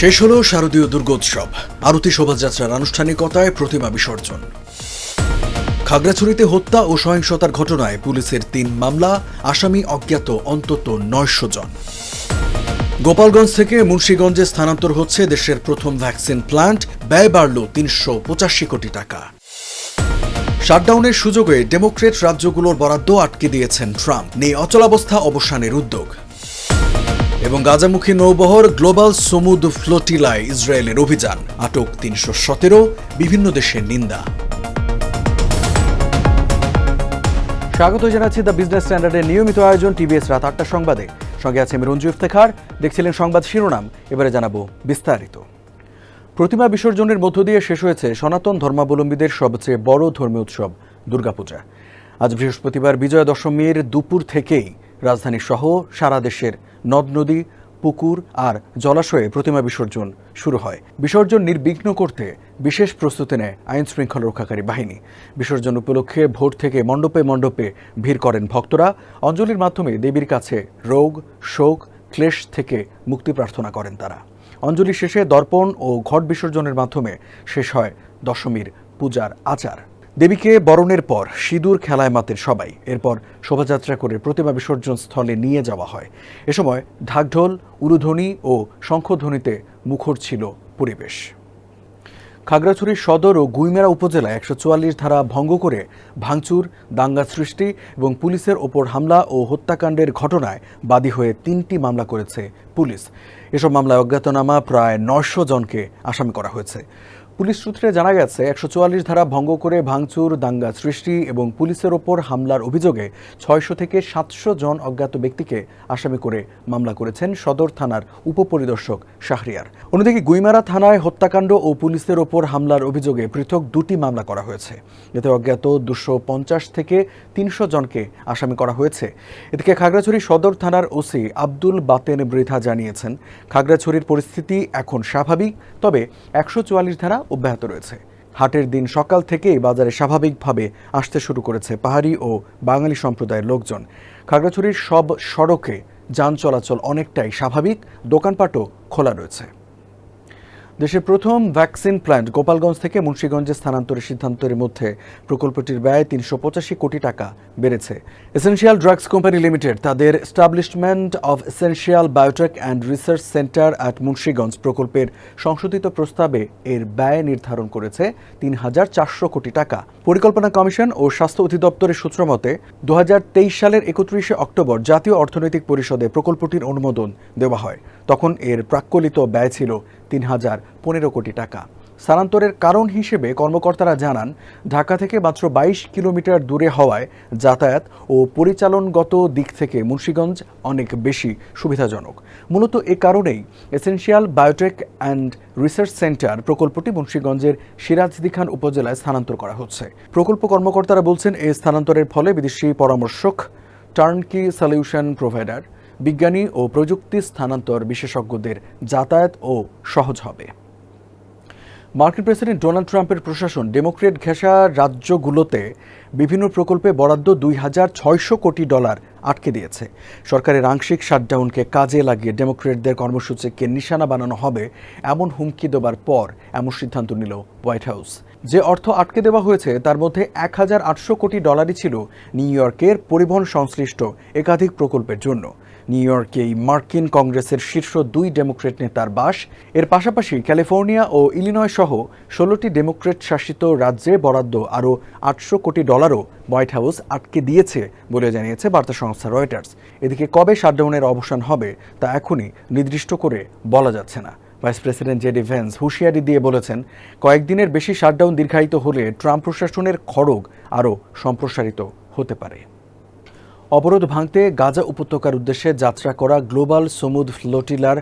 শেষ হলো শারদীয় দুর্গোৎসব। আরতি শোভাযাত্রার আনুষ্ঠানিকতায় প্রতিমা বিসর্জন। খাগড়াছড়িতে হত্যা ও সহিংসতার ঘটনায় পুলিশের তিন মামলা, আসামি অজ্ঞাত অন্তত নয়শো জন। গোপালগঞ্জ থেকে মুন্সীগঞ্জে স্থানান্তর হচ্ছে দেশের প্রথম ভ্যাকসিন প্ল্যান্ট ব্যয় বাড়ল তিনশো পঁচাশি কোটি টাকা। শাটডাউনের সুযোগে ডেমোক্রেট রাজ্যগুলোর বরাদ্দ আটকে দিয়েছেন ট্রাম্প। নেই অচলাবস্থা অবসানের উদ্যোগ। এবং গাজামুখী নৌবহর গ্লোবাল সমুদ ফ্লোটিলায় ইসরায়েলের অভিযান। আটক তিনশো সতেরো বিভিন্ন দেশের নিন্দা। স্বাগত জানাচ্ছি দ্য বিজনেস স্ট্যান্ডার্ডের নিয়মিত আয়োজন টিভিএস রাত আটটা সংবাদে। সঙ্গে আছে আমি রঞ্জু ইফতেখার। দেখছিলেন সংবাদ শিরোনাম, এবারে জানাব বিস্তারিত। প্রতিমা বিসর্জনের মধ্য দিয়ে শেষ হয়েছে সনাতন ধর্মাবলম্বীদের সবচেয়ে বড় ধর্মীয় উৎসব, দুর্গাপূজা। আজ বৃহস্পতিবার বিজয়া দশমীর দুপুর থেকেই রাজধানী সহ সারা দেশের নদ নদী, পুকুর আর জলাশয়ে প্রতিমা বিসর্জন শুরু হয়। বিসর্জন নির্বিঘ্ন করতে বিশেষ প্রস্তুতি নেয় আইন শৃঙ্খলা রক্ষাকারী বাহিনী। বিসর্জন উপলক্ষে ভোর থেকে মণ্ডপে মণ্ডপে ভিড় করেন ভক্তরা। অঞ্জলির মাধ্যমে দেবীর কাছে রোগ, শোক, ক্লেশ থেকে মুক্তি প্রার্থনা করেন তারা। অঞ্জলি শেষে দর্পণ ও ঘট বিসর্জনের মাধ্যমে শেষ হয় দশমীর পূজার আচার। দেবীকে বরণের পর সিঁদুর খেলায় মাতের সবাই। এরপর শোভাযাত্রা করে প্রতিমা বিসর্জন স্থলে নিয়ে যাওয়া হয়। এ সময় ঢাকঢোল, উরুধ্বনি ও শঙ্খধ্বনিতে মুখর ছিল পরিবেশ। খাগড়াছড়ির সদর ও গুইমেরা উপজেলায় একশো চুয়াল্লিশ ধারা ভঙ্গ করে ভাঙচুর, দাঙ্গা সৃষ্টি এবং পুলিশের ওপর হামলা ও হত্যাকাণ্ডের ঘটনায় বাদী হয়ে তিনটি মামলা করেছে পুলিশ। এসব মামলায় অজ্ঞাতনামা প্রায় নয়শো জনকে আসামি করা হয়েছে। পুলিশ সূত্রে জানা গেছে, একশো চুয়াল্লিশ ধারা ভঙ্গ করে ভাঙচুর, দাঙ্গা সৃষ্টি এবং পুলিশের ওপর হামলার অভিযোগে ছয়শো থেকে সাতশো জন অজ্ঞাত ব্যক্তিকে আসামি করে মামলা করেছেন সদর থানার উপপরিদর্শক শাহরিয়ার। অন্যদিকে গুইমারা থানায় হত্যাকাণ্ড ও পুলিশের ওপর হামলার অভিযোগে পৃথক দুটি মামলা করা হয়েছে। এতে অজ্ঞাত দুশো পঞ্চাশ থেকে তিনশো জনকে আসামি করা হয়েছে। এদিকে খাগড়াছড়ি সদর থানার ওসি আব্দুল বাতেন বৃথা জানিয়েছেন, খাগড়াছড়ির পরিস্থিতি এখন স্বাভাবিক, তবে একশো চুয়াল্লিশ ধারা অব্যাহত রয়েছে। হাটের দিন সকাল থেকেই বাজারে স্বাভাবিকভাবে আসতে শুরু করেছে পাহাড়ি ও বাঙালি সম্প্রদায়ের লোকজন। খাগড়াছড়ির সব সড়কে যান চলাচল অনেকটাই স্বাভাবিক, দোকানপাটও খোলা রয়েছে। দেশের প্রথম ভ্যাকসিন প্ল্যান্ট গোপালগঞ্জ থেকে মুন্সীগঞ্জে স্থানান্তরের সিদ্ধান্তের মধ্যে প্রকল্পটির ব্যয় তিনশো পঁচাশি কোটি টাকা বেড়েছে। এসেনশিয়াল ড্রাগস কোম্পানি লিমিটেড তাদের establishment of essential biotech and research centre at Munshiganj প্রকল্পের সংশোধিত প্রস্তাবে এর ব্যয় নির্ধারণ করেছে তিন হাজার চারশো কোটি টাকা। পরিকল্পনা কমিশন ও স্বাস্থ্য অধিদপ্তরের সূত্র মতে দু হাজার তেইশ সালের একত্রিশে অক্টোবর জাতীয় অর্থনৈতিক পরিষদে প্রকল্পটির অনুমোদন দেওয়া হয়। তখন এর প্রাক্কলিত ব্যয় ছিল তিন হাজার পনেরো কোটি টাকা। স্থানান্তরের কারণ হিসেবে কর্মকর্তারা জানান, ঢাকা থেকে মাত্র বাইশ কিলোমিটার দূরে হওয়ায় যাতায়াত ও পরিচালনগত দিক থেকে মুন্সীগঞ্জ অনেক বেশি সুবিধাজনক। মূলত এ কারণেই essential biotech and research centre প্রকল্পটি মুন্সীগঞ্জের সিরাজদি খান উপজেলায় স্থানান্তর করা হচ্ছে। প্রকল্প কর্মকর্তারা বলছেন এই স্থানান্তরের ফলে বিদেশি পরামর্শক, টার্নকি সলিউশন প্রোভাইডার বিজ্ঞানী ও প্রযুক্তি স্থানান্তর বিশেষজ্ঞদের যাতায়াত ও সহজ হবে। মার্কিন প্রেসিডেন্ট ডোনাল্ড ট্রাম্পের প্রশাসন ডেমোক্রেট ঘেঁষা রাজ্যগুলোতে বিভিন্ন প্রকল্পে বরাদ্দ দুই হাজার ছয়শো কোটি ডলার আটকে দিয়েছে। সরকারের আংশিক শাটডাউনকে কাজে লাগিয়ে ডেমোক্রেটদের কর্মসূচিকে নিশানা বানানো হবে, এমন হুমকি দেবার পর এমন সিদ্ধান্ত নিল হোয়াইট হাউস। যে অর্থ আটকে দেওয়া হয়েছে, তার মধ্যে এক হাজার আটশো কোটি ডলারই ছিল নিউ ইয়র্কের পরিবহন সংশ্লিষ্ট একাধিক প্রকল্পের জন্য। নিউ ইয়র্কেই মার্কিন কংগ্রেসের শীর্ষ দুই ডেমোক্রেট নেতার বাস। এর পাশাপাশি ক্যালিফোর্নিয়া ও ইলিনয় সহ ষোলোটি ডেমোক্রেট শাসিত রাজ্যে বরাদ্দ আরও আটশো কোটি ডলারও হোয়াইট হাউস আটকে দিয়েছে বলে জানিয়েছে বার্তা সংস্থা রয়টার্স। এদিকে কবে শাটডাউনের অবসান হবে, তা এখনই নির্দিষ্ট করে বলা যাচ্ছে না। ভাইস প্রেসিডেন্ট জেডি ভ্যান্স হুঁশিয়ারি দিয়ে বলেছেন, কয়েকদিনের বেশি শাটডাউন দীর্ঘায়িত হলে ট্রাম্প প্রশাসনের খড়গ আরও সম্প্রসারিত হতে পারে। অবরোধ ভাঙতে গাজা উপত্যকার উদ্দেশ্যে যাত্রা করা গ্লোবাল সমুদ ফ্লোটিলার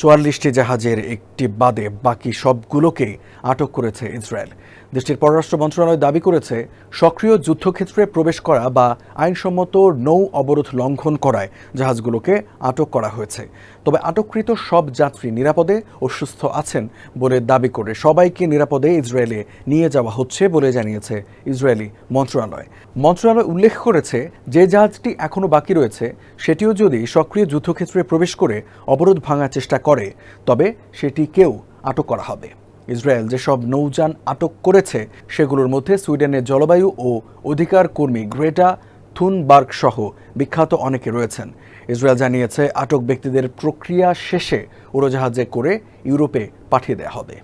চুয়াল্লিশটি জাহাজের একটি বাদে বাকি সবগুলোকেই আটক করেছে ইসরায়েল। দেশটির পররাষ্ট্র মন্ত্রণালয় দাবি করেছে, সক্রিয় যুদ্ধক্ষেত্রে প্রবেশ করা বা আইনসম্মত নৌ অবরোধ লঙ্ঘন করায় জাহাজগুলোকে আটক করা হয়েছে। তবে আটককৃত সব যাত্রী নিরাপদে ও সুস্থ আছেন বলে দাবি করে সবাইকে নিরাপদে ইসরায়েলে নিয়ে যাওয়া হচ্ছে বলে জানিয়েছে ইসরায়েলি মন্ত্রণালয়। মন্ত্রণালয় উল্লেখ করেছে, যে জাহাজটি এখনও বাকি রয়েছে, সেটিও যদি সক্রিয় যুদ্ধক্ষেত্রে প্রবেশ করে অবরোধ ভাঙার চেষ্টা করে, তবে সেটিকেও আটক করা হবে। ইসরায়েল যেসব নৌযান আটক করেছে, সেগুলোর মধ্যে সুইডেনের জলবায়ু ও অধিকার কর্মী গ্রেটা থুনবার্গ সহ বিখ্যাত অনেকে রয়েছেন। ইসরায়েল জানিয়েছে, আটক ব্যক্তিদের প্রক্রিয়া শেষে উড়োজাহাজে করে ইউরোপে পাঠিয়ে দেওয়া হবে।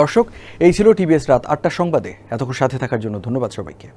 দর্শক, এই ছিল টিভিএস রাত আটটা সংবাদে। এতক্ষণ সাথে থাকার জন্য ধন্যবাদ সবাইকে।